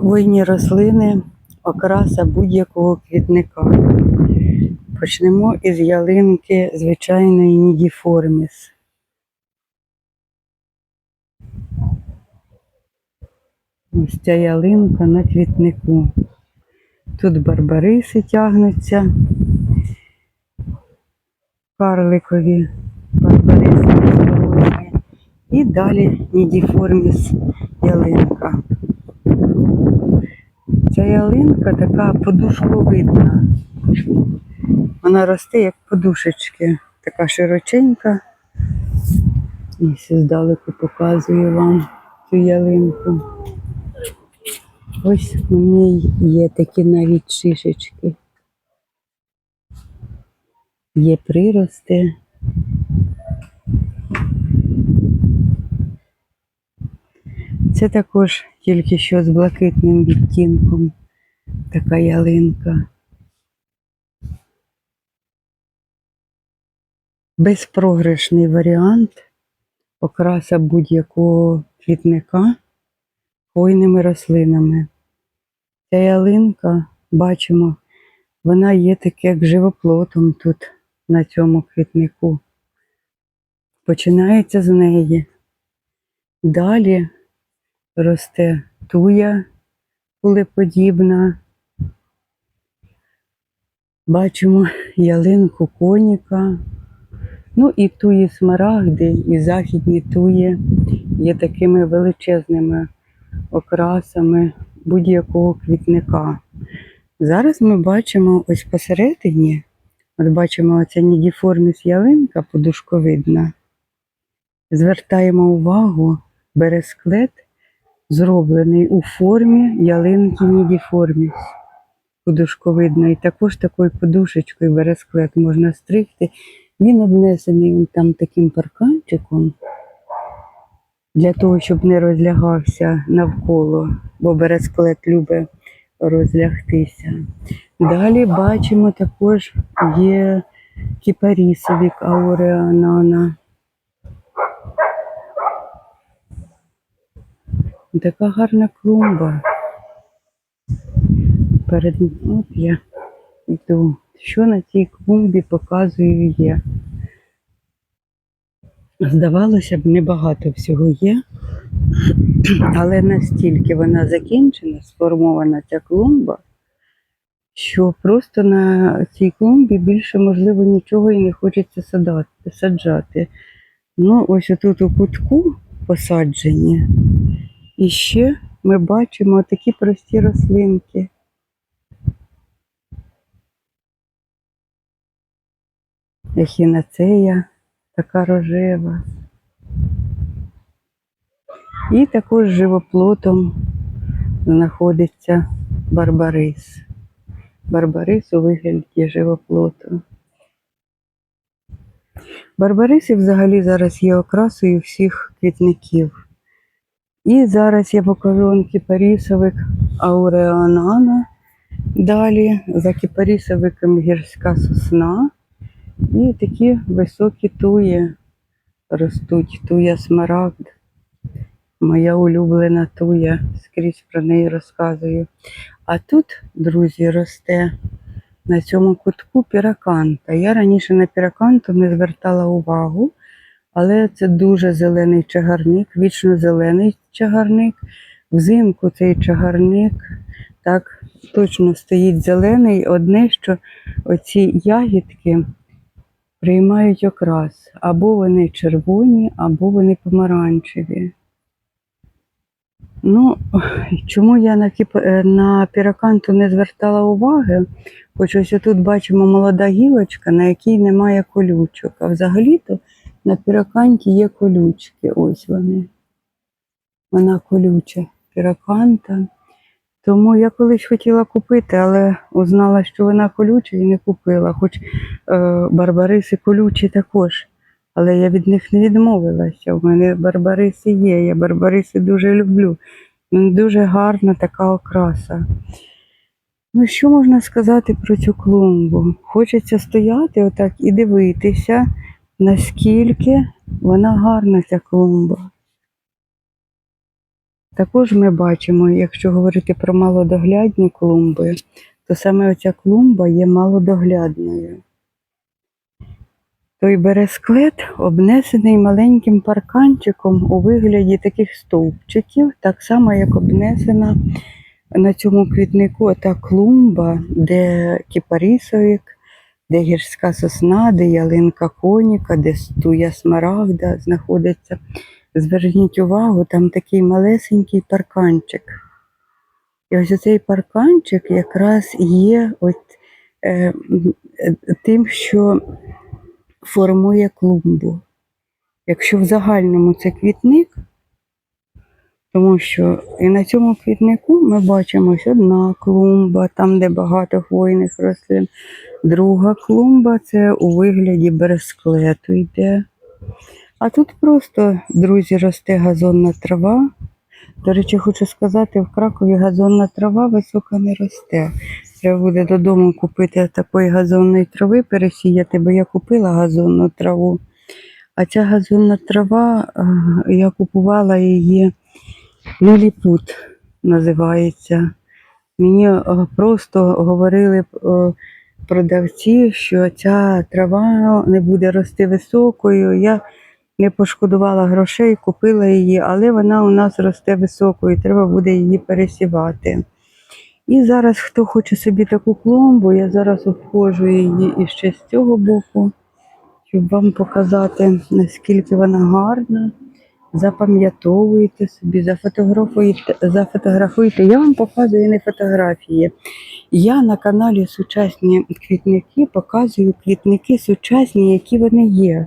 Хвойні рослини окраса будь-якого квітника. Почнемо із ялинки звичайної нідіформіс. Ось ця ялинка на квітнику. Тут барбариси тягнуться, карликові барбариси. І далі нідіформіс ялинка. Ця ялинка така подушковидна. Вона росте як подушечки, така широченька. Ось здалеку показую вам цю ялинку. Ось у ній є такі навіть шишечки. Є прирости. Це також тільки що з блакитним відтінком така ялинка. Безпрограшний варіант окраса будь-якого квітника хвойними рослинами. Ця ялинка, бачимо, вона є таке як живоплотом тут, на цьому квітнику. Починається з неї. Далі росте туя кулеподібна. Бачимо ялинку коніка. Ну і туї смарагди, і західні туї є такими величезними окрасами будь-якого квітника. Зараз ми бачимо ось посередині, от бачимо оця нідіформіс ялинка подушковидна. Звертаємо увагу, бересклет зроблений у формі ялинки нідіформіс подушковидної. Також такою подушечкою бересклет можна стригти. Він обнесений он там таким парканчиком для того, щоб не розлягався навколо, бо бересклет любить розлягтися. Далі бачимо також є кіпарісовік ауреанана. Така гарна клумба. Перед от я йду. Що на цій клумбі показую є. Здавалося б, небагато всього є, але настільки вона закінчена, сформована ця клумба, що просто на цій клумбі більше, можливо, нічого і не хочеться садати, саджати. Ну, ось отут у кутку посаджені. І ще ми бачимо такі прості рослинки. Ехінацея така рожева. І також живоплотом знаходиться барбарис. Барбарис у вигляді живоплоту. Барбариси взагалі зараз є окрасою всіх квітників. І зараз я покажу вам кіпарісовик ауреанана. Далі за кіпарісовиком гірська сосна. І такі високі туї ростуть. Туя смарагд. Моя улюблена туя, скрізь про неї розказую. А тут, друзі, росте на цьому кутку піраканта. Я раніше на піраканту не звертала увагу, але це дуже зелений чагарник, вічно зелений чагарник. Взимку цей чагарник так точно стоїть зелений. Одне, що оці ягідки приймають окрас. Або вони червоні, або вони помаранчеві. Ну, чому я на, кіп... е, на піраканту не звертала уваги? Хоч ось тут бачимо молода гілочка, на якій немає колючок. А взагалі-то на піраканті є колючки. Ось вони. Вона колюча піраканта. Тому я колись хотіла купити, але узнала, що вона колюча і не купила. Хоч е, барбариси колючі також. Але я від них не відмовилася. У мене барбариси є. Я барбариси дуже люблю. Дуже гарна така окраса. Ну, що можна сказати про цю клумбу? Хочеться стояти отак і дивитися, наскільки вона гарна, ця клумба. Також ми бачимо, якщо говорити про малодоглядні клумби, то саме оця клумба є малодоглядною. Той бересклет обнесений маленьким парканчиком у вигляді таких стовпчиків, так само, як обнесена на цьому квітнику та клумба, де кіпарісовик, де гірська сосна, де ялинка коніка, де стуя смарагда знаходиться. Зверніть увагу, там такий малесенький парканчик. І ось цей парканчик якраз є от, е, тим, що формує клумбу. Якщо в загальному це квітник, тому що і на цьому квітнику ми бачимо одна клумба, там, де багато хвойних рослин. Друга клумба це у вигляді бересклету йде. А тут просто, друзі, росте газонна трава. До речі, хочу сказати, в Кракові газонна трава висока не росте. Треба буде додому купити такої газонної трави, пересіяти, бо я купила газонну траву. А ця газонна трава, е, я купувала її Ліліпут називається. Мені е, просто говорили е, продавці, що ця трава не буде рости високою. Я не пошкодувала грошей, купила її, але вона у нас росте високою, треба буде її пересівати. І зараз, хто хоче собі таку клумбу, я зараз обходжу її іще з цього боку, щоб вам показати, наскільки вона гарна. Запам'ятовуйте собі, зафотографуйте, зафотографуйте. Я вам показую не фотографії. Я на каналі Сучасні квітники показую квітники сучасні, які вони є.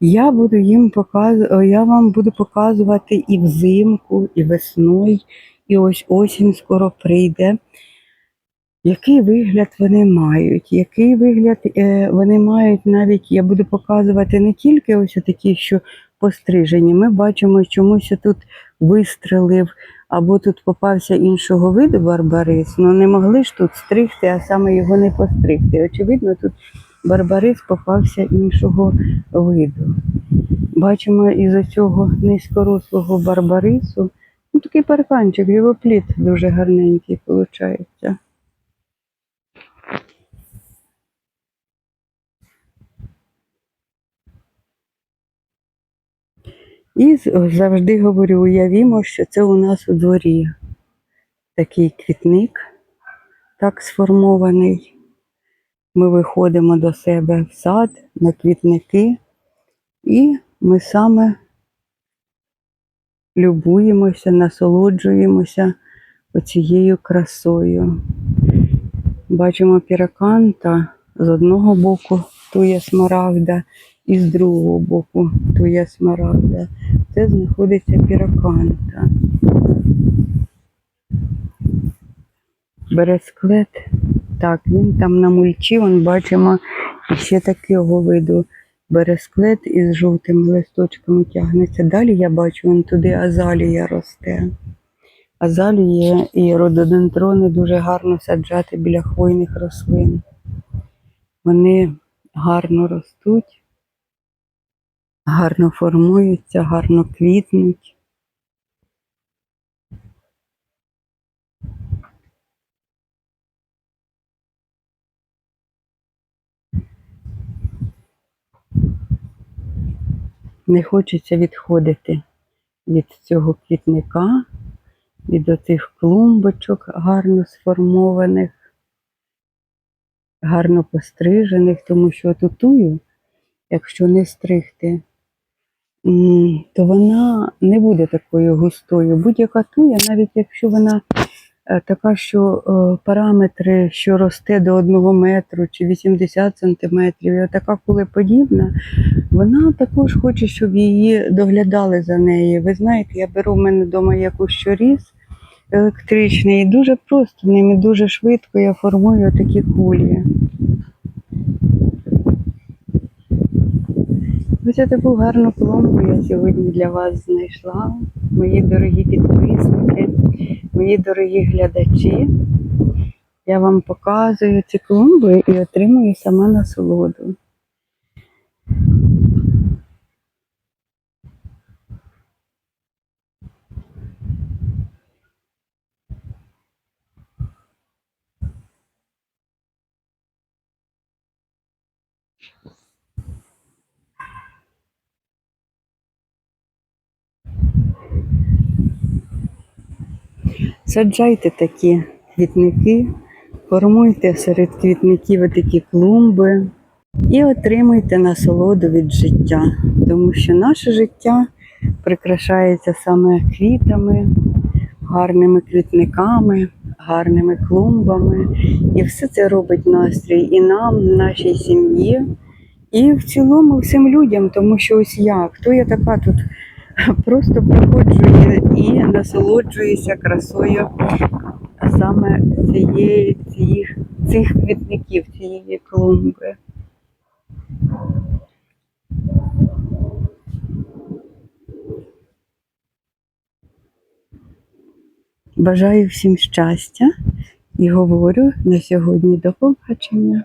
Я буду їм показ... я вам буду показувати і взимку, і весною, і ось осінь скоро прийде. Який вигляд вони мають? Який вигляд е, вони мають навіть, я буду показувати не тільки ось такі, що пострижені. Ми бачимо, чомусь тут вистрелив, або тут попався іншого виду барбарис. Ну не могли ж тут стригти, а саме його не постригти. Очевидно, тут барбарис попався іншого виду. Бачимо із цього низькорослого барбарису. Ну, такий парканчик, його плід дуже гарненький виходить. І завжди говорю, уявімо, що це у нас у дворі такий квітник, так сформований. Ми виходимо до себе в сад на квітники, і ми саме любуємося, насолоджуємося оцією красою. Бачимо піраканта з одного боку тує смарагда, і з другого боку тує смарагда. Це знаходиться піраканта. Бересклет. Так, він там на мульчі, вон бачимо ще такого виду бересклет із жовтими листочками тягнеться. Далі я бачу, вон туди азалія росте. Азалії і рододендрони дуже гарно саджати біля хвойних рослин. Вони гарно ростуть, гарно формуються, гарно квітнуть. Не хочеться відходити від цього квітника, від оцих клумбочок гарно сформованих, гарно пострижених, тому що тутую, якщо не стригти, то вона не буде такою густою. Будь-яка туя, навіть якщо вона е, така, що е, параметри, що росте до 1 метру чи 80 сантиметрів, і така кулеподібна, вона також хоче, щоб її доглядали за нею. Ви знаєте, я беру в мене вдома якусь щоріз електричний, і дуже просто ними дуже швидко я формую такі кулі. Ось я таку гарну пломбу я сьогодні для вас знайшла. Мої дорогі підписники, мої дорогі глядачі. Я вам показую ці клумби і отримую сама насолоду. Саджайте такі квітники, формуйте серед квітників такі клумби і отримуйте насолоду від життя, тому що наше життя прикрашається саме квітами, гарними квітниками, гарними клумбами. І все це робить настрій і нам, нашій сім'ї, і в цілому всім людям, тому що ось я, хто я така тут просто приходжу і, і насолоджуюся красою саме цієї, цих, цих квітників, цієї клумби. Бажаю всім щастя і говорю на сьогодні до побачення.